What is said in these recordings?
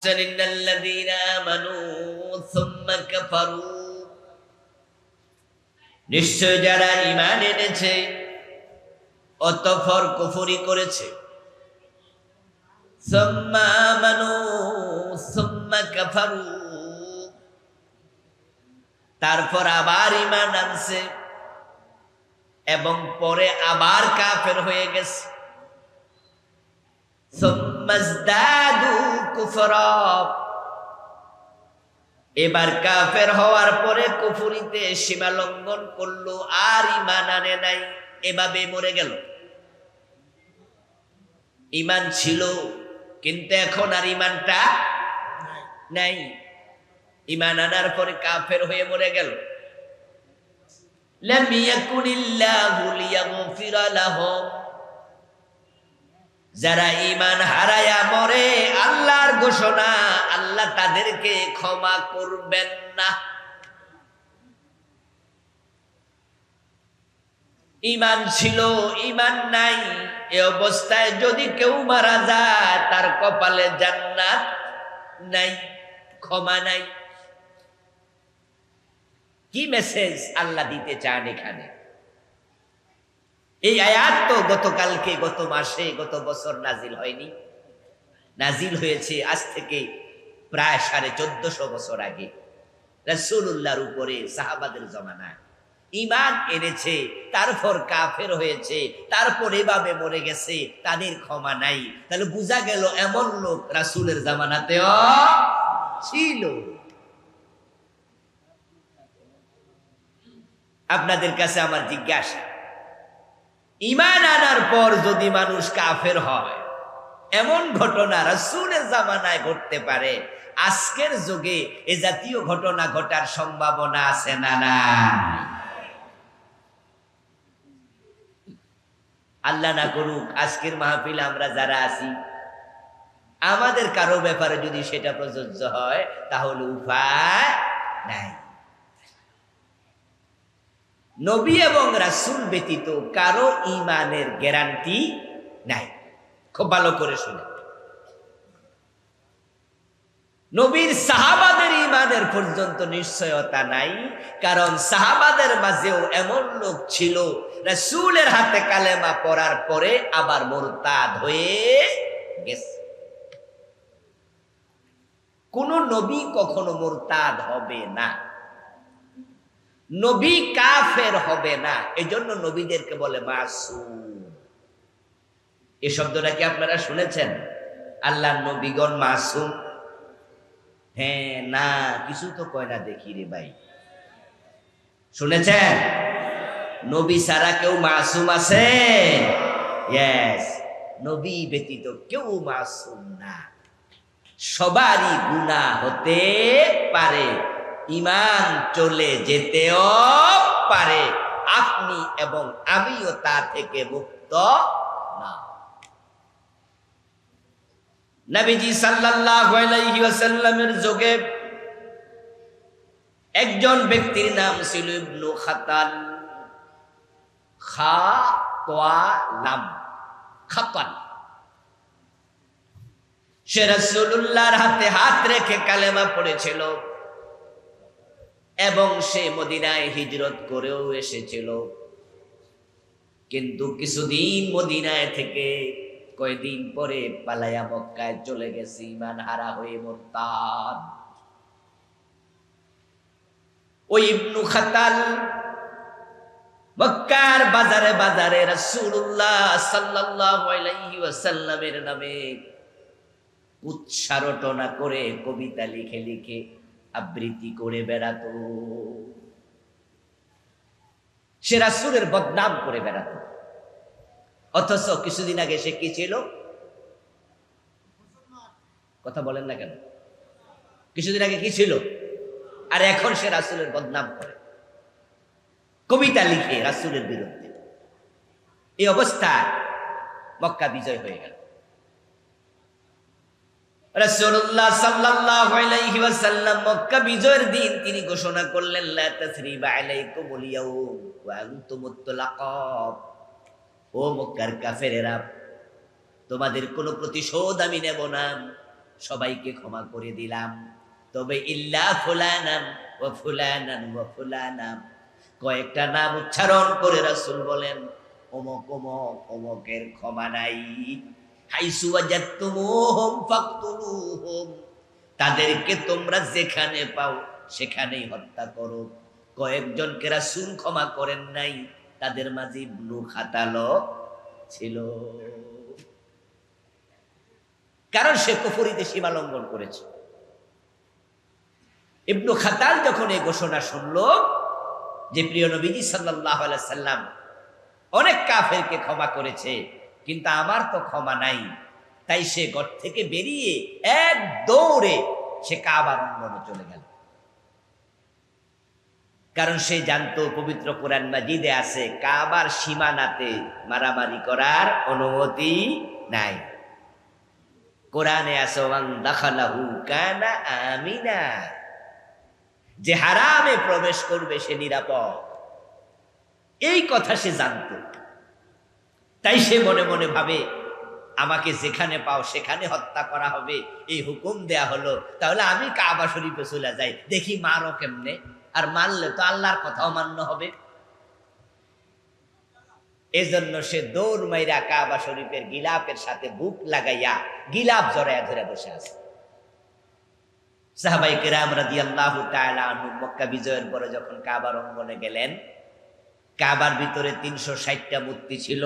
إن الذين آمنوا ثم كفروا নিশ্চয় যারা ইমান এনেছে অতঃপর কুফরি করেছে ثم آمنوا ثم كفروا তারপর আবার ইমান আনছে এবং পরে আবার কাফের হয়ে গেছে ثم ازدادوا كفرا এবার কাফের হওয়ার পরে কুফুরিতে সীমা লঙ্ঘন করল, আর ইমান আনে নাই, এভাবে মরে গেল। ইমান ছিল, কিন্তু এখন আর ইমানটা নাই। ইমান আনার পরে কাফের হয়ে মরে গেল। লাম ইয়াকুনিল্লাহু লিয়াগফিরা লাহুম। যারা ইমান হারায়া মরে, আল্লাহর ঘোষণা, আল্লাহ তাদেরকে ক্ষমা করবেন না। ইমান ছিল ইমান নাই, এ অবস্থায় যদি কেউ মারা যায়, তার কপালে জান্নাত নাই, ক্ষমা নাই। কি মেসেজ আল্লাহ দিতে চান এখানে? এই আয়াত তো গতকালকে, গত মাসে, গত বছর নাজিল হয়নি। নাজিল হয়েছে আজ থেকে প্রায় সাড়ে চোদ্দশো বছর আগে। রসুল্লাহর উপরে, সাহাবাদের জমানায়। ইমান এনেছে, তারপর কাফের হয়েছে, তারপর এভাবে মরে গেছে, তাদের ক্ষমা নাই। তাহলে বোঝা গেল এমন লোক রাসুলের জামানাতেও ছিল। আপনাদের কাছে আমার জিজ্ঞাসা ইমান আনার পর যদি মানুষ কাফের হয়, এমন ঘটনা রাসূলের জামানায় ঘটতে পারে। আজকের যুগে এ জাতীয় ঘটনা ঘটার সম্ভাবনা আছে না না আল্লাহ না করুক, আজকের মাহফিল আমরা যারা আছি, আমাদের কারও ব্যাপারে যদি সেটা প্রযোজ্য হয়, তাহলে উপায় নাই। নবী এবং রাসুল ব্যতীত কারও ইমানের গ্যারান্টি নাই। খুব ভালো করে শুনে। নবীর সাহাবাদের ইমানের পর্যন্ত নিশ্চয়তা নাই, কারণ সাহাবাদের মাঝেও এমন লোক ছিল, রাসূলের হাতে কালেমা পড়ার পরে আবার মোরতাদ হয়ে গেছে। কোন নবী কখনো মোরতাদ হবে না। নবী কাফের হবে না। এজন্য নবীদেরকে বলে মাসুম। এ শব্দটা কি আপনারা শুনেছেন? আল্লাহ নবীগণ মাসুম। হ্যাঁ না, কিছু তো কয় না দেখি রে ভাই। শুনেছেন? নবী সারা কেউ মাসুম আছে? নবী ব্যতীত কেউ মাসুম না। সবারই গুণা হতে পারে। ইমান চলে যেতেও পারে। আপনি এবং আমিও তা থেকে মুক্ত না। নবীজি ওয়াসাল্লামের যুগে একজন ব্যক্তির নাম ছিল ইবনু খাতান খা তোয়া লাম খাতান সে রাসূলুল্লাহর হাতে হাত রেখে কালেমা পড়েছিল। এবং সে মদিনায় হিজরত করেও এসেছিল। কিন্তু কিছুদিন মদিনায় থেকে কয়দিন পরে পালায়া মক্কায় চলে গেছে ইমান হারা হয়ে মোরতাদ। মক্কার বাজারে বাজারে উচ্চারটনা করে কবিতা লিখে লিখে আবৃত্তি করে বেড়াত। সে রাসুলের বদনাম করে বেড়াত। অথচ কিছুদিন আগে সে কি ছিল? কথা বলেন না কেন? কিছুদিন আগে কি ছিল? আর এখন সে রাসুলের বদনাম করে। কবিতা লিখে রাসুলের বিরুদ্ধে। এই অবস্থা মক্কা বিজয় হয়ে গেল। মক্কা বিজয়ের দিন তিনি ঘোষণা করলেন ও মক্কার তোমাদের কোনো প্রতিশোধ আমি নেব না, সবাইকে ক্ষমা করে দিলাম। তবে ইল্লা ফুলানাম ও ফুলানান ও ফুলানাম কয়েকটা নাম উচ্চারণ করে রাসূল বলেন, অমক অমক, অমকের ক্ষমা নাই। তাদেরকে তোমরা যেখানে পাও সেখানেই হত্যা করো। কয়েকজন কয়েকজনকে রাসূল ক্ষমা করেন নাই, তাদের মাঝে ইবনু খাতালো ছিল। কারণ সে কুফরিতে সীমা লঙ্ঘন করেছে। ইবনু খাতাল যখন এই ঘোষণা শুনল যে প্রিয় নবীজি সাল্লাহ সাল্লাম অনেক কাফেরকে ক্ষমা করেছে কিন্তু আমার তো ক্ষমা নাই। তাই সে ঘর থেকে বেরিয়ে এক দৌড়ে সে কাবার অঙ্গনে চলে গেল। কারণ সে জানতো পবিত্র কোরআন মাজিদে আছে, কাবার সীমানাতে মারামারি করার অনুমতি নাই। কোরআনে আমিনা। যে হারামে প্রবেশ করবে সে নিরাপদ। এই কথা সে জানত। তাই সে মনে মনে ভাবে, আমাকে যেখানে পাও সেখানে হত্যা করা হবে। এই হুকুম দেয়া হলো। তাহলে আমি কাবা শরীফে চলে যাই। দেখি মারো কেমনে? আর মানলে তো আল্লাহর কথাও মান্য হবে। এজন্য সে দৌড় মাইরা কাবা শরীফের গিলাপের সাথে বুক লাগাইয়া গিলাপ জড়াইয়া ধরে বসে আছে। সাহাবাই কেরাম রাদি আল্লাহ মক্কা বিজয়ের পরে যখন কাবার অঙ্গনে গেলেন, কাবার ভিতরে তিনশো ষাটটা মূর্তি ছিল।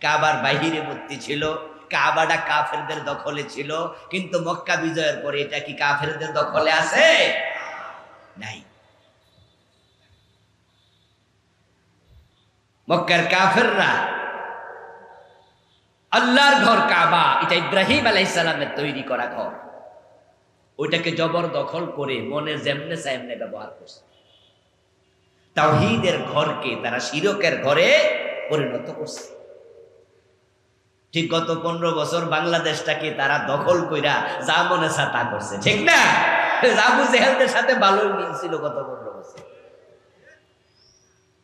কাবার বাহিরে মূর্তি ছিল, কাবাটা কাফেরদের দখলে ছিল, কিন্তু মক্কা বিজয়ের পরে এটা কি কাফেরদের দখলে আছে? নাই। মক্কার কাফেররা আল্লাহর ঘর কাবা, এটা ইব্রাহিম আলাইসালামের তৈরি করা ঘর। ওইটাকে জবর দখল করে মনে যেমনে সামনে ব্যবহার করছে। তাওহীদের ঘরকে তারা শিরকের ঘরে পরিণত করছে। ঠিক গত পনেরো বছর বাংলাদেশটাকে তারা দখল কইরা যা মনে তা করছে। ঠিক না? আবু জেহেলদের সাথে ভালোই মিল ছিল গত পনেরো বছর।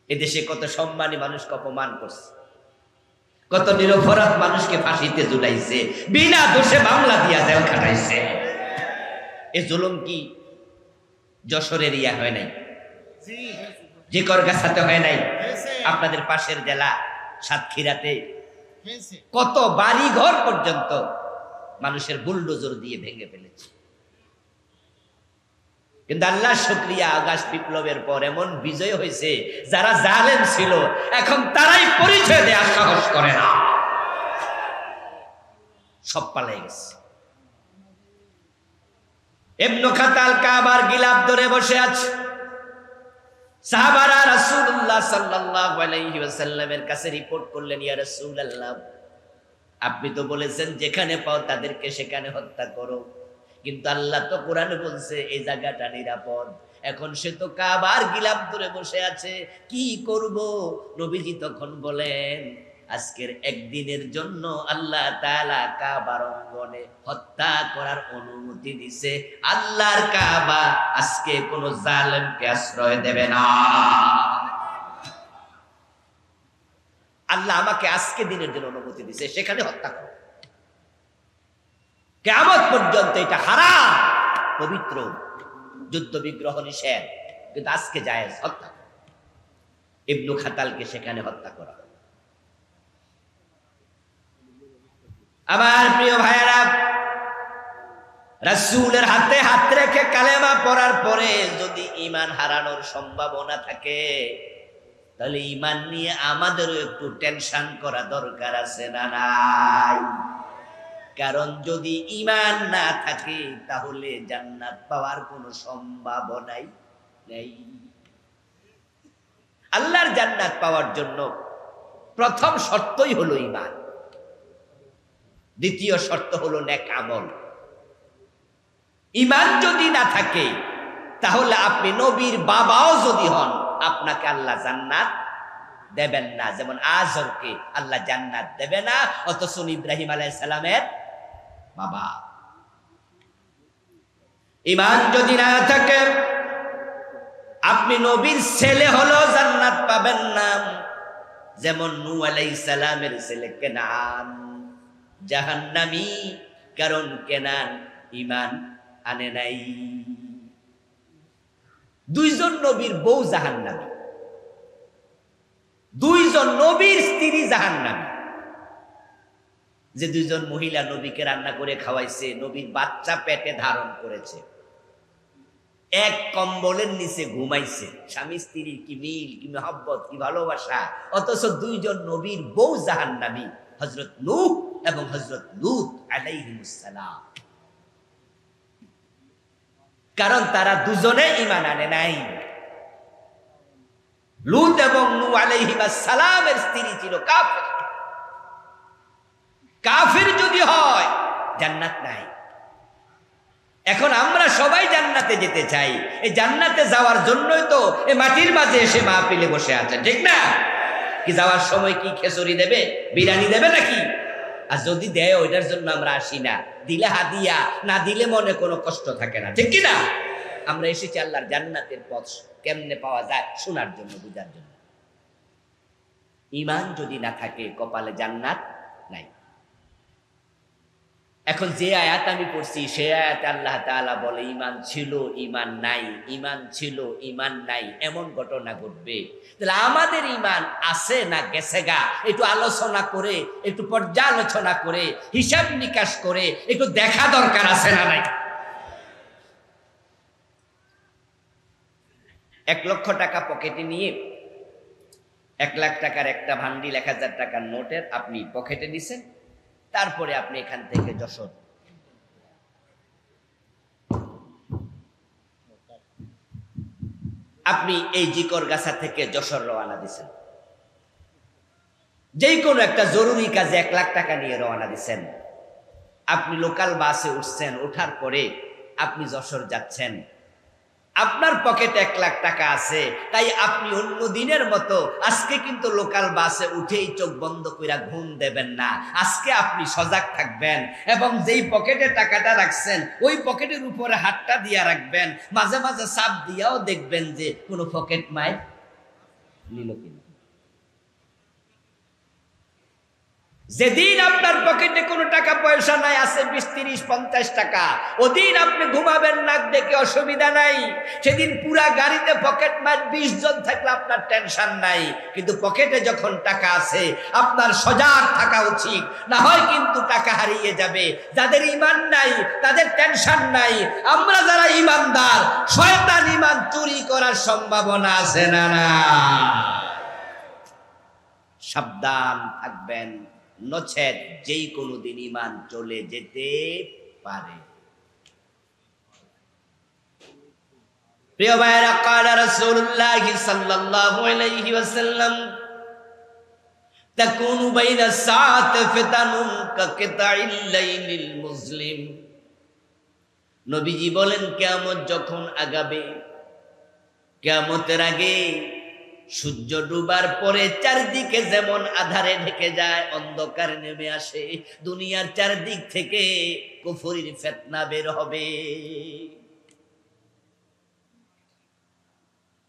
এদেশে কত সম্মানী মানুষকে অপমান করছে। কত নিরপরাধ মানুষকে ফাঁসিতে জুলাইছে বিনা দোষে বাংলা দিয়া জেল খাটাইছে। এ জুলুম কি যশোরের ইয়া হয় নাই? যে করগাছাতে হয় নাই? আপনাদের পাশের জেলা সাতক্ষীরাতে কত বাড়ি ঘর পর্যন্ত মানুষের বুলডোজর দিয়ে ভেঙে ফেলেছে। কিন্তু আল্লাহ শুক্রিয়া আগস্ট বিপ্লবের পর এমন বিজয় হয়েছে, যারা জালেম ছিল, এখন তারাই পরিচয় দেওয়ার সাহস করে না। সব পালাই গেছে। এমন খাতাল কাবার গিলাপ ধরে বসে আছে। সাহাবারা রাসূলুল্লাহ সাল্লাল্লাহু আলাইহি ওয়াসাল্লামের কাছে রিপোর্ট করলেন, ইয়া রাসূলুল্লাহ, আপনি তো বলেছেন যেখানে পাও তাদেরকে সেখানে হত্যা করো। কিন্তু আল্লাহ তো কোরআনে বলছে, এই জায়গাটা নিরাপদ। এখন সে তো কাবার গিলাপ ধরে বসে আছে। কি করব? নবীজি তখন বলেন আজকের একদিনের জন্য আল্লাহ তাআলা কাবার অঙ্গনে হত্যা করার অনুমতি দিছে। আল্লাহর কাবা আজকে কোন জালেমকে আশ্রয় দেবে না। আল্লাহ আমাকে আজকে দিনের জন্য অনুমতি দিছে, সেখানে হত্যা করো। কেমন পর্যন্ত এটা হারাম, পবিত্র যুদ্ধ বিগ্রহ নিষেধ, কিন্তু আজকে যায় হত্যা। ইবনু খাতালকে সেখানে হত্যা করা। আমার প্রিয় ভাইয়েরা, রাসূলের হাতে হাত রেখে কালেমা পড়ার পরে যদি ইমান হারানোর সম্ভাবনা থাকে, তাহলে ইমান নিয়ে আমাদেরও একটু টেনশন করা দরকার আছে না নাই? কারণ যদি ইমান না থাকে, তাহলে জান্নাত পাওয়ার কোনো সম্ভাবনাই নেই। আল্লাহর জান্নাত পাওয়ার জন্য প্রথম শর্তই হলো ইমান দ্বিতীয় শর্ত হলো নেক আমল ইমান যদি না থাকে, তাহলে আপনি নবীর বাবাও যদি হন, আপনাকে আল্লাহ জান্নাত দেবেন না। যেমন আজরকে আল্লাহ জান্নাত দেবে না, অথচ ইব্রাহিম আলাইহিস সালামের বাবা। ইমান যদি না থাকে, আপনি নবীর ছেলে হলো জান্নাত পাবেন না। যেমন নু আলাইহিস সালামের ছেলে কেনান। জাহান্নামী, কারণ কেনান ইমান আনে নাই। দুইজন নবীর বউ জাহান্নামী। দুইজন নবীর স্ত্রী জাহান্নামী। যে দুইজন মহিলা নবীকে রান্না করে খাওয়াইছে, নবীর বাচ্চা পেটে ধারণ করেছে। এক কম্বলের নিচে ঘুমাইছে। স্বামী স্ত্রীর কি মিল, কি মহব্বত, কি ভালোবাসা, অথচ দুইজন নবীর বউ জাহান্নামী হজরত নূহ এবং হজরত লুত আলাইহিমুসসালাম কারণ তারা দুজনে ইমান আনে নাই। লুত এবং নূহ আলাইহিমাসসালামের স্ত্রী ছিল কাফের। কাফির যদি হয়, জান্নাত নাই। এখন আমরা সবাই জান্নাতে যেতে চাই। এই জান্নাতে যাওয়ার জন্যই তো এই মাটির মাঝে এসে মা পিলে বসে আছে, ঠিক না? কি যাওয়ার সময় কি খেসরি দেবে, বিরিয়ানি দেবে নাকি? আর যদি দেয়, ওইটার জন্য আমরা আসি না। দিলে হাদিয়া, না দিলে মনে কোনো কষ্ট থাকে না। ঠিক কিনা আমরা এসেছি আল্লাহর জান্নাতের পথ কেমনে পাওয়া যায়, শোনার জন্য, বুঝার জন্য। ইমান যদি না থাকে, কপালে জান্নাত এখন যে আয়াত আমি পড়ছি, সে আয়াত আল্লাহ তালা বলে, ইমান ছিল, ইমান নাই, ইমান ছিল, ইমান নাই, এমন ঘটনা ঘটবে। তাহলে আমাদের ইমান আছে না গেছে গা? একটু আলোচনা করে, একটু পর্যালোচনা করে, হিসাব নিকাশ করে, একটু দেখা দরকার আছে না নাই? এক লক্ষ টাকা পকেটে নিয়ে, এক লাখ টাকার একটা ভান্ডিল এক হাজার টাকার নোটের আপনি পকেটে নিছেন তারপরে আপনি এখান থেকে যশোর। আপনি এই জিকর গাছা থেকে যশোর রওনা দিছেন। যেই কোনো একটা জরুরি কাজে এক লাখ টাকা নিয়ে রওনা দিছেন। আপনি লোকাল বাসে উঠছেন, ওঠার পরে আপনি যশোর যাচ্ছেন। আপনার পকেটে এক লাখ টাকা আছে, তাই আপনি অন্য দিনের মতো আজকে কিন্তু লোকাল বাসে উঠেই চোখ বন্ধ করে ঘুম দেবেন না। আজকে আপনি সজাগ থাকবেন এবং যেই পকেটে টাকাটা রাখছেন, ওই পকেটের উপরে হাতটা দিয়া রাখবেন। মাঝে মাঝে সাপ দিয়াও দেখবেন যে কোনো পকেট মায় নিল কিনা। যেদিন আপনার পকেটে কোনো টাকা, পয়সা নাই, আছে বিশ, তিরিশ, পঞ্চাশ টাকা, ওদিন আপনি ঘুমাবেন নাক দেখে অসুবিধা নাই। সেদিন পুরা গাড়িতে পকেট মার বিশ জন থাকলে আপনার টেনশন নাই। কিন্তু পকেটে যখন টাকা আছে, আপনার সজাগ থাকা উচিত। না হয় কিন্তু টাকা হারিয়ে যাবে। যাদের ইমান নাই, তাদের টেনশন নাই। আমরা যারা ইমানদার, শয়তান ইমান চুরি করার সম্ভাবনা আছে না না? সাবধান থাকবেন। নচেত যেই কোনো দিন ইমান চলে যেতে পারে। প্রিয় ভাইরা সাল্লাল্লাহু আলাইহি ওয়াসাল্লাম বাইনা সাত কাকিতাইল লাইলিল মুসলিম। নবীজি বলেন, কিয়ামত যখন আগাবে, কিয়ামতের আগে সূর্য ডুবার পরে চারদিকে যেমন আধারে ঢেকে যায়, অন্ধকার নেমে আসে। দুনিয়ার চারদিক থেকে কুফরির ফেতনা বের হবে।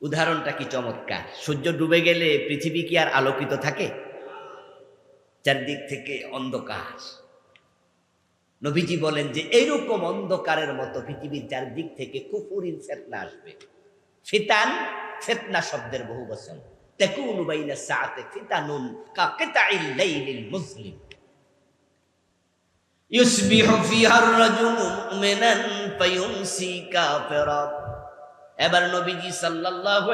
উদাহরণটা কি চমৎকার? সূর্য ডুবে গেলে পৃথিবী কি আর আলোকিত থাকে? চারদিক থেকে অন্ধকার। নবীজি বলেন যে, এইরকম অন্ধকারের মতো পৃথিবীর চারদিক থেকে কুফুরির ফেতনা আসবে। ফিতান ফিতনা শব্দের বহু বচন। এবার নবীজি সাল্লাল্লাহু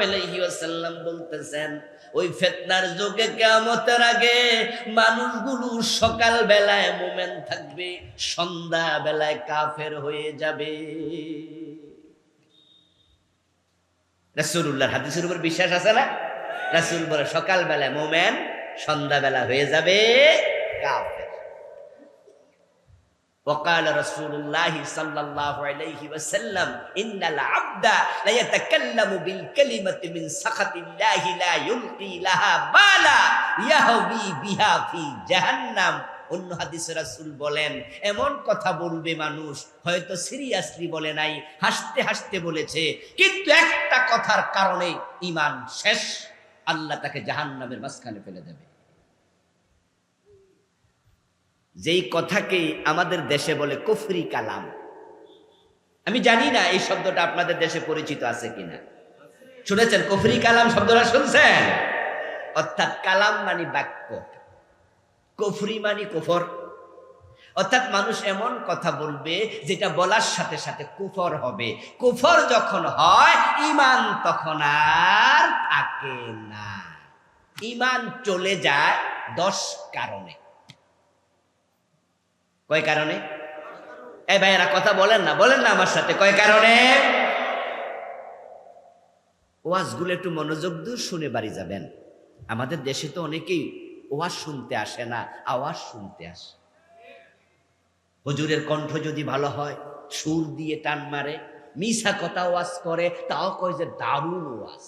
বলতেছেন, ওই ফিতনার যুগে কিয়ামতের আগে মানুষগুলো সকাল বেলায় মুমিন থাকবে সন্ধ্যা বেলায় কাফের হয়ে যাবে। রাসূলুল্লাহর হাদিসের উপর বিশ্বাস আছে না রাসূল বলে সকালবেলা মোমেন সন্ধ্যাবেলা হয়ে যাবে কাফের وقال رسول الله صلى الله عليه وسلم إن العبد لا يتكلم بالكلمة من سخط الله لا يلقي لها بالا يهوي بها في جهنم অন্য হাদিসে রাসুল বলেন, এমন কথা বলবে মানুষ, হয়তো সিরিয়াসলি বলে নাই, হাসতে হাসতে বলেছে, কিন্তু একটা কথার কারণে ইমান শেষ, আল্লাহ তাকে জাহান্নামের মাঝখানে ফেলে দেবে। যেই কথাকে আমাদের দেশে বলে কুফরি কালাম। আমি জানি না এই শব্দটা আপনাদের দেশে পরিচিত আছে কিনা। শুনেছেন কফরি কালাম শব্দটা শুনছেন? অর্থাৎ কালাম মানে বাক্য। কফরি মানে কুফর। অর্থাৎ মানুষ এমন কথা বলবে যেটা বলার সাথে সাথে কুফর হবে। কুফর যখন হয় ইমান তখন আর থাকে না। ইমান চলে যায় দশ কারণে। কয় কারণে? এই ভাইয়েরা কথা বলেন না বলেন না আমার সাথে, কয় কারণে? ওয়াজগুলো একটু মনোযোগ দিয়ে শুনে বাড়ি যাবেন। আমাদের দেশে তো অনেকেই ওয়াজ শুনতে আসে না, আওয়াজ শুনতে আসে। হজুরের কণ্ঠ যদি ভালো হয়, সুর দিয়ে টান মারে, মিশা কথা ওয়াজ করে, তাও কয় যে দারুণ ওয়াজ।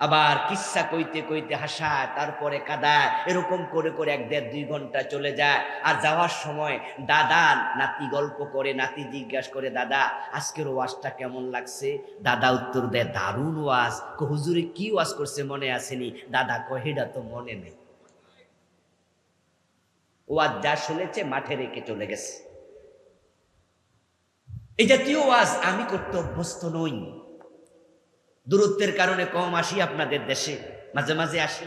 আবার কিসা কইতে কইতে হাসায়, তারপরে কাদায়, এরকম করে করে এক দেড় দুই ঘণ্টা চলে যায়। আর যাওয়ার সময় দাদা, নাতি গল্প করে, নাতি জিজ্ঞাসা করে, দাদা, আজকের ওয়াজটা কেমন লাগছে? দাদা উত্তর দেয়, দারুণ ওয়াজ। হুজুরে কি ওয়াজ করছে মনে আসেনি? দাদা কহেডা তো মনে নেই। ওয়াজ যা শুনেছে, মাঠে রেখে চলে গেছে। এই জাতীয় ওয়াজ আমি করতে অভ্যস্ত নই। দূরত্বের কারণে কম আসি আপনাদের দেশে। মাঝে মাঝে আসি।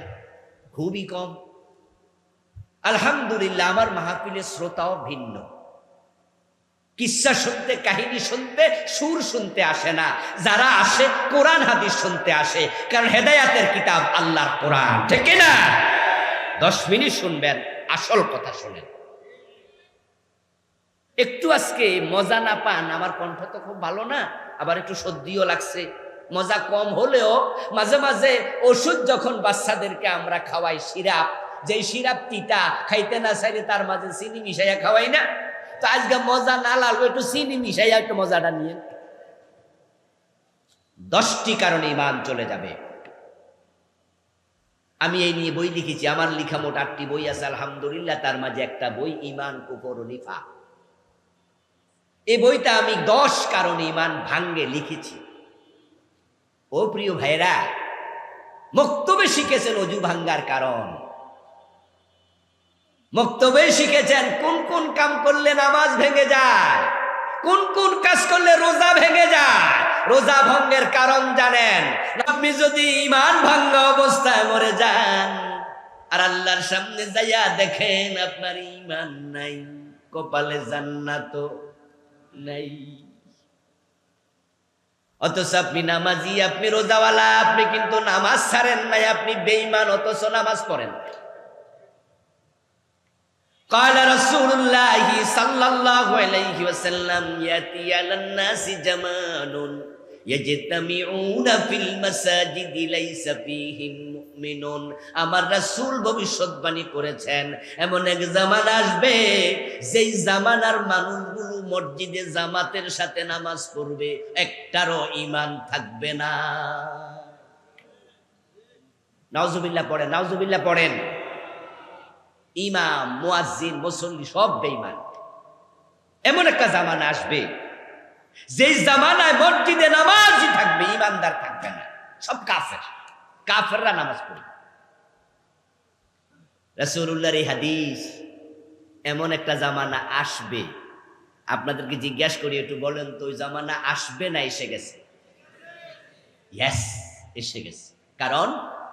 খুবই কম। আলহামদুলিল্লাহ, আমার মাহফিলের শ্রোতাও ভিন্ন। কিসা শুনতে, কাহিনী শুনতে, সুর শুনতে আসে না। যারা আসে, কোরআন, হাদিস শুনতে আসে। কারণ হেদায়াতের কিতাব আল্লাহর কোরআন। ঠিক না দশ মিনিট শুনবেন, আসল কথা শুনেন। একটু আজকে মজা না পান, আমার কণ্ঠ তো খুব ভালো না, আবার একটু সর্দিও লাগছে। মজা কম হলেও মাঝে মাঝে ওষুধ যখন বাচ্চাদেরকে আমরা খাওয়াই, সিরাপ, যেই সিরাপ তিতা খাইতে না চাইলে তার মাঝে চিনি মিশাইয়া খাওয়াই না। তো আজকে মজা না লাগল, একটু চিনি মিশাইয়া একটু মজাটা নিয়ে। দশটি কারণে ইমান চলে যাবে। আমি এই নিয়ে বই লিখেছি, আমার লিখা মোট আটটি বই আছে, আলহামদুলিল্লাহ, তার মাঝে একটা বই ইমান কুপর নিফা এই বইটা আমি দশ কারণে ইমান ভাঙ্গে লিখেছি। ও প্রিয় ভাইরা মক্তবে শিখেছেন অজু ভাঙ্গার কারণ। মক্তবে শিখেছেন কোন কোন কাম করলে নামাজ ভেঙে যায়, কোন কোন কাজ করলে রোজা ভেঙে যায়, রোজা ভঙ্গের কারণ জানেন। আপনি যদি ইমান ভাঙ্গা অবস্থায় মরে যান, আর আল্লাহর সামনে যাইয়া দেখেন আপনার ইমান নাই, কপালে জান্নাত নাই। অথচ আপনি নামাজি আপনি রোজাওয়ালা আপনি কিন্তু নামাজ ছাড়েন নাই আপনি বেঈমান অথচ নামাজ পড়েন قال رسول الله صلى الله عليه وسلم يأتي على الناس زمان يجتمعون في المساجد ليس فيهم মুমিনুন। আমার রাসূল ভবিষ্যৎবাণী করেছেন, এমন এক জামানা আসবে, যেই জামানার মানুষগুলো মসজিদে জামাতের সাথে নামাজ পড়বে, একটারও ঈমান থাকবে না। নাউজুবিল্লাহ পড়েন নাউজুবিল্লাহ পড়েন। ইমাম, মুয়াজ্জিন, মুসল্লি সব বেঈমান। এমন একটা জামানা আসবে, যেই জামানায় মসজিদে নামাজই থাকবে ইমানদার থাকবে না, সব কাফের। কাফেররা নামাজ পড়বে রাসূলুল্লাহর এই হাদিস এমন একটা জামানা আসবে। আপনাদেরকে জিজ্ঞাসা করি, একটু বলেন তো, ওই জামানা আসবে না এসে গেছে? ইয়েস এসে গেছে। কারণ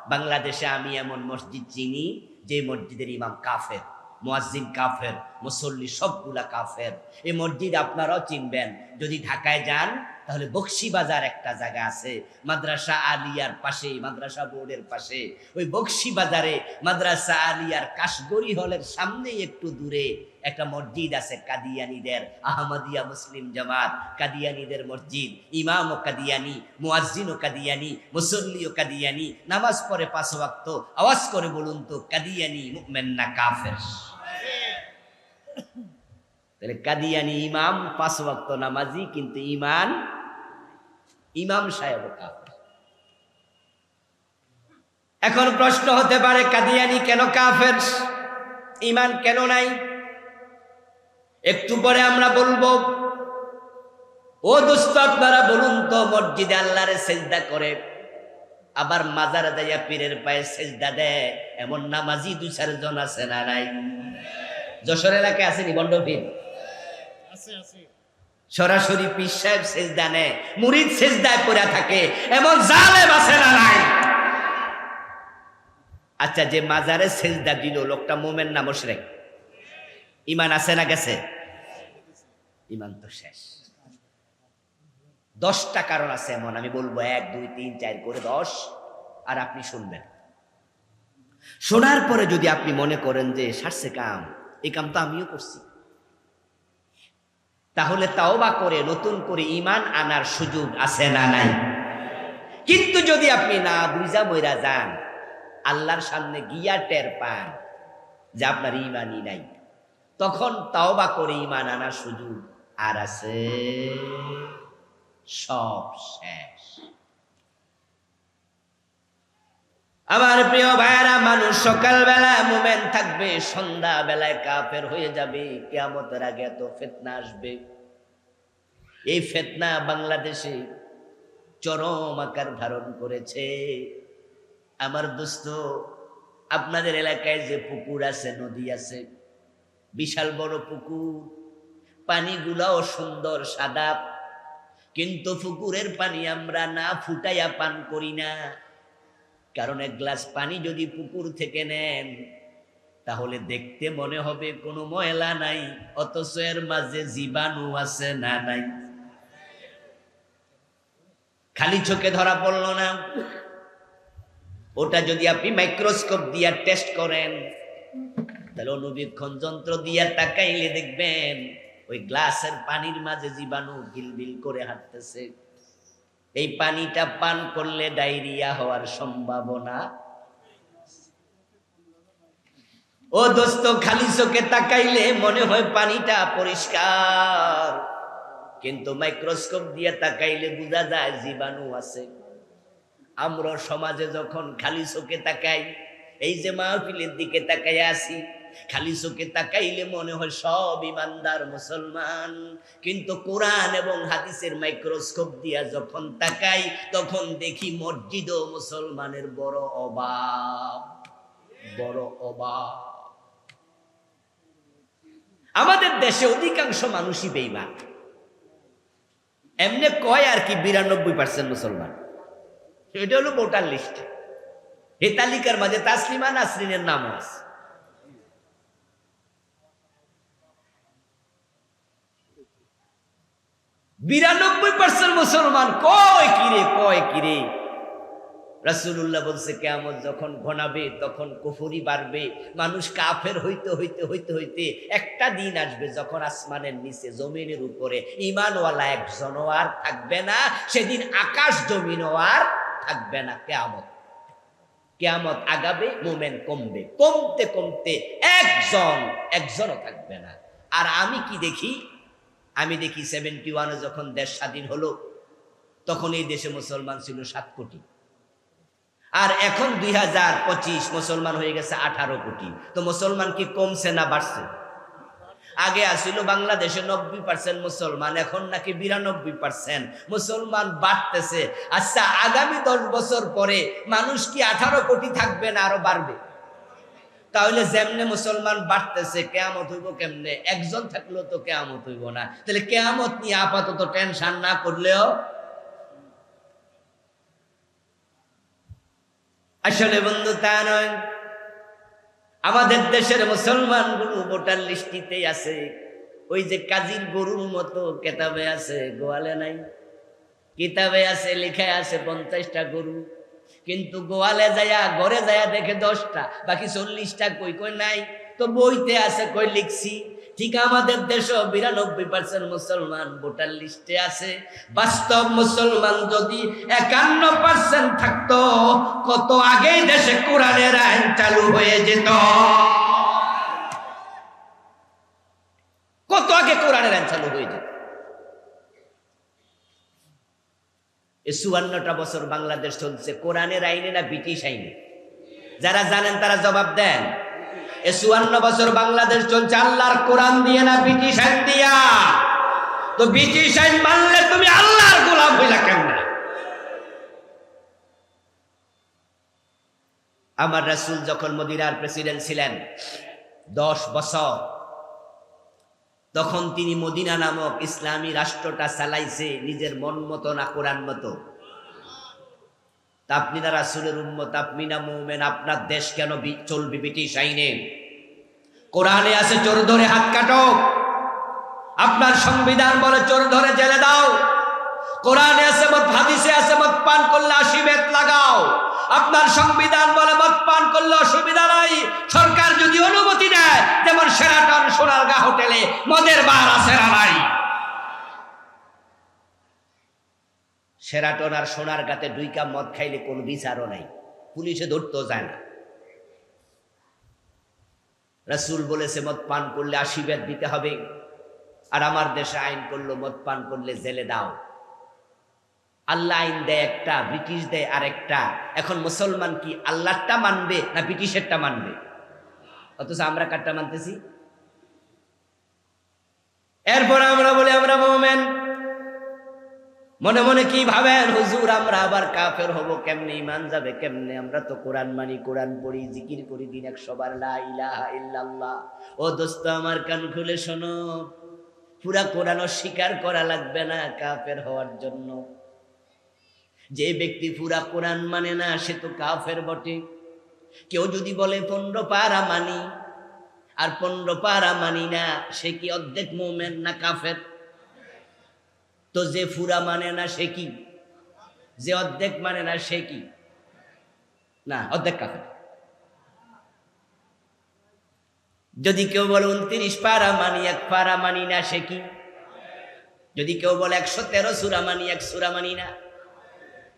বাংলাদেশে আমি এমন মসজিদ চিনি, যে মসজিদের ইমাম কাফের, মুয়াজ্জিন কাফের, মুসল্লি সবগুলা কাফের। এই মসজিদ আপনারাও চিনবেন। যদি ঢাকায় যান তাহলে বক্সি বাজার একটা জায়গা আছে, মাদ্রাসা আলিয়ার পাশে, মাদ্রাসা বোর্ডের পাশে। ওই বক্সি বাজারে মাদ্রাসা আলিয়ার কাশগরি হলের সামনে একটু দূরে একটা মসজিদ আছে কাদিয়ানিদের, আহমদিয়া মুসলিম জামাত, কাদিয়ানিদের মসজিদ। ইমাম ও কাদিয়ানি মুয়াজ্জিন ও কাদিয়ানি মুসল্লি ও কাদিয়ানি। নামাজ পড়ে পাঁচ ওয়াক্ত, আওয়াজ করে বলুন তো, কাদিয়ানি মুমিন না কাফের? তাহলে কাদিয়ানি ইমাম, পাঁচ ওয়াক্ত নামাজি, কিন্তু ইমান ইমাম সাহেব এখন প্রশ্ন হতে পারে, কাদিয়ানি কেন কাফের? ইমান কেন নাই? একটু পরে আমরা বলব, ও দোস্ত আপনারা বলুন তো, মসজিদে আল্লাহরে সেজদা করে, আবার মাজারে যাইয়া পীরের পায়ে সেজদা দেয়, এমন নামাজি দু চারজন আছে না নাই? যশোর এলাকায় আসেনি বন্ডভীর আছে আছে। সরাসরি পীর সাহেব সেজদা নেয়, মুরিদ সেজদায় পড়ে থাকে। এমন জালেম আছে না নাই? আচ্ছা যে মাজারে সেজদা দিল, লোকটা মোমেন না মুশরিক? ইমান আছে না গেছে? ইমান তো শেষ। দশটা কারণ আছে এমন, আমি বলব, এক, দুই, তিন, চার, করে দশ, আর আপনি শুনবেন। শোনার পরে যদি আপনি মনে করেন যে, সারছে কাম এই কাম তো আমিও করছি। তাহলে তাওবা করে, নতুন করে ইমান আনার সুযোগ আছে না নাই? কিন্তু যদি আপনি না বুঝা বইরা যান, আল্লাহর সামনে গিয়া টের পান যে আপনার ইমানই নাই, তখন তাওবা করে ইমান আনার সুযোগ আর আছে? সব শেষ। আমার প্রিয় ভাইয়ারা, মানুষ সকালবেলা মোমেন থাকবে সন্ধ্যা বেলায় কাফের হয়ে যাবে, কেয়ামতের আগে এত ফেতনা আসবে। এই ফেতনা বাংলাদেশে চরম আকার ধারণ করেছে। আমার দোস্ত, আপনাদের এলাকায় যে পুকুর আছে, নদী আছে, বিশাল বড় পুকুর, পানিগুলাও সুন্দর, সাদা, কিন্তু পুকুরের পানি আমরা না ফুটাইয়া পান করি না। কারণ এক গ্লাস পানি যদি পুকুর থেকে নেন, তাহলে দেখতে মনে হবে কোনো ময়লা নাই, অথচ এর মাঝে জীবাণু আছে না নাই। খালি চোখে ধরা পড়ল না। ওটা যদি আপনি মাইক্রোস্কোপ দিয়া টেস্ট করেন, তাহলে অনুবীক্ষণ যন্ত্র দিয়া তাকাইলে দেখবেন, ওই গ্লাসের পানির মাঝে জীবাণু গিলবিল করে হাঁটতেছে। এই পানিটা পান করলে ডায়রিয়া হওয়ার সম্ভাবনা। ও দোস্ত, খালি চোখে তাকাইলে মনে হয় পানিটা পরিষ্কার। কিন্তু মাইক্রোস্কোপ দিয়ে তাকাইলে বোঝা যায় জীবাণু আছে। আমরা সমাজে যখন খালি চোখে তাকাই, এই যে মাহফিলের দিকে তাকাই আসি খালি চোখে তাকাইলে মনে হয় সব ইমানদার মুসলমান। কিন্তু কোরআন এবং হাদিসের মাইক্রোস্কোপ দিয়া যখন তাকাই, তখন দেখি মসজিদ ও মুসলমানের বড় অভাব বড় অভাব আমাদের দেশে অধিকাংশ মানুষই বেইমান এমনি কয় আর কি বিরানব্বই পার্সেন্ট মুসলমান। এটা হলো ভোটার লিস্ট। এই তালিকার মাঝে তাসলিমা নাসরিনের নামও আছে। বিরানব্বই পার্সেন্ট মুসলমান, কয় কিরে কয় কিরে রাসূলুল্লাহ বলছে কেমন যখন ঘনাবে, তখন কুফুরি বাড়বে, মানুষ কাফের হইতে হইতে হইতে হইতে একটা দিন আসবে যখন আসমানের নিচে, জমিনের উপরে ইমানওয়ালা একজনও আর থাকবে না, সেদিন আকাশ জমিনও আর থাকবে না, কেয়ামত। কেয়ামত আগাবে, মোমেন কমবে, কমতে কমতে একজন, একজনও থাকবে না। আর আমি কি দেখি? আমি দেখি সেভেন্টি ওয়ানে যখন দেশ স্বাধীন হলো, তখন এই দেশে মুসলমান ছিল সাত কোটি। আর এখন দুই হাজার পঁচিশ মুসলমান হয়ে গেছে আঠারো কোটি। তো মুসলমান কি কমছে না বাড়ছে? আগে আসিল বাংলাদেশে নব্বই পার্সেন্ট মুসলমান, এখন নাকি বিরানব্বই পার্সেন্ট মুসলমান বাড়তেছে। আচ্ছা আগামী দশ বছর পরে মানুষ কি আঠারো কোটি থাকবে না আরও বাড়বে? তাহলে যেমনে মুসলমান বাড়তেছে, কেয়ামত হইব কেমনে? একজন থাকলেও তো কেয়ামত হইব না। তাহলে কেয়ামত নিয়ে আপাতত টেনশন না করলেও আসলে বন্ধু, তা নয়। আমাদের দেশের মুসলমানগুলো ভোটার লিস্টিতে আছে। ওই যে কাজীর গরুর মতো কেতাবে আছে, গোয়ালে নাই? কিতাবে আছে লেখা আছে পঞ্চাশটা গরু। কিন্তু গোয়ালে যায়া, ঘরে যায়া দেখে দশটা, বাকি চল্লিশটা কই কই নাই? তো বইতে আছে, কই লিখছি। ঠিক আমাদের দেশ বিরানব্বই পার্সেন্ট মুসলমান ভোটার লিস্টে আছে। বাস্তব মুসলমান যদি একান্ন পার্সেন্ট থাকতো, কত আগেই দেশে কোরআনের আইন চালু হয়ে যেত। কত আগে কোরআনের আইন চালু হয়ে যেত? এ চুয়ান্নটা বছর বাংলাদেশ চলছে। কোরআনের আইনে না ব্রিটিশ আইনে? যারা জানেন তারা জবাব দেন। এ চুয়ান্ন বছর বাংলাদেশ চলছে, আল্লাহর কোরআন দিয়ে না ব্রিটিশ আইন দিয়া? তো ব্রিটিশ আইন মানলে তুমি আল্লাহর গোলাম হইলা কেমন? আমার রাসূল যখন মদিনার প্রেসিডেন্ট ছিলেন, দশ বছর তখন তিনি মদিনা নামক ইসলামী রাষ্ট্রটা চালাইছে, নিজের মন মতো না কোরআন মতো। তা আপনি না রাসুলের উম্মত, আপনি না মৌমেন, আপনার দেশ কেন চলবে ব্রিটিশ আইনে? কোরআনে আছে চোর ধরে হাত কাটো। আপনার সংবিধান বলে চোর ধরে জেলে দাও। কোরআনে আছে মত, হাদিসে আছে মত, পান করলে আশি বেত লাগাও। আপনার সংবিধান বলে মত পান করলে অসুবিধা নাই। সরকার যদি অনুমতি দেয়, যেমন সেরাটন সোনারগা হোটেলে মদের বার আছে না নাই? সেরাটন আর সোনার গাতে দুই কাপ মদ খাইলে কোনো বিচারও নাই। পুলিশে ধরতেও যায় না। রাসূল বলেছে, মদ পান করলে আশি বেত দিতে হবে। আর আমার দেশে আইন করল, মদ পান করলে জেলে দাও। আল্লাহ আইন দেয় একটা, ব্রিটিশ দেয় আরেকটা। এখন মুসলমান কি আল্লাহটা মানবে না ব্রিটিশেরটা মানবে? অথচ আমরা কারটা মানতেছি? এরপর আমরা বলি, আমরা মোমেন। মনে মনে কি ভাবেন, হুজুর, আমরা আবার কাফের হব কেমনে? ইমান যাবে কেমনে? আমরা তো কোরআন মানি, কোরআন পড়ি, জিকির করি, দিন একশো বার লা ইলাহা ইল্লাল্লাহ। ও দোস্ত, আমার কান খুলে শোনো। পুরা কোরআন স্বীকার করা লাগবে না কাফের হওয়ার জন্য। যে ব্যক্তি পুরা কোরআন মানে না, সে তো কাফের বটে। কেউ যদি বলে, পনেরো পারা মানি। আর পনেরো পারা মানি না, সে কি অর্ধেক মোমেন না কাফের? তো যে ফুরা মানে না, সে কি? যে অর্ধেক মানে না, সে কি? না, অর্ধেক কাফের। যদি কেউ বলে, উনত্রিশ পারা মানি, এক পারা মানি না, সে কি? যদি কেউ বলে, একশো তেরো সুরা মানি, এক সুরা মানি না।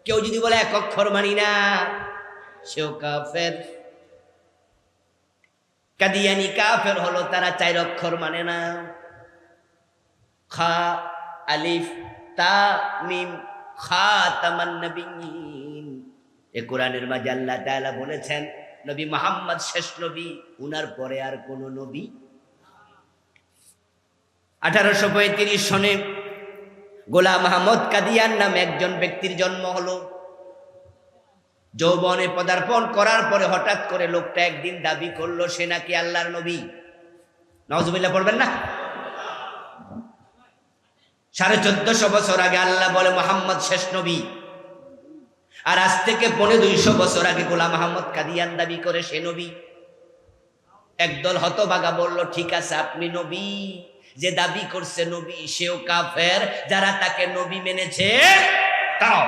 কেউ যদি বলে এক অক্ষর মানি না, সেও কাফের। কাদিয়ানি কাফের হলো, তারা চার অক্ষর মানে না। খা, আলিফ, তা, মিম, খা, তামান নবীন। এ কোরআনের মাঝে আল্লাহ তাআলা বলেছেন, নবী মোহাম্মদ শেষ নবী, উনার পরে আর কোন নবী আঠারোশো পঁয়ত্রিশ সনে গোলাম আহমদ কাদিয়ান নাম একজন ব্যক্তির জন্ম হলো। যৌবনে পদার্পণ করার পরে হঠাৎ করে লোকটা একদিন দাবি করল, সে নাকি আল্লাহর নবী? নজবিল্লা পড়বেন না? সাড়ে চোদ্দশো বছর আগে আল্লাহ বলে, মোহাম্মদ শেষ নবী। আর আজ থেকে পনে দুইশো বছর আগে গোলাম আহমদ কাদিয়ান দাবি করে, সে নবী। একদল হতবাগা বলল, ঠিক আছে, আপনি নবী। যে দাবি করছে নবী সেও কাফের যারা তাকে নবী মেনেছে তাও।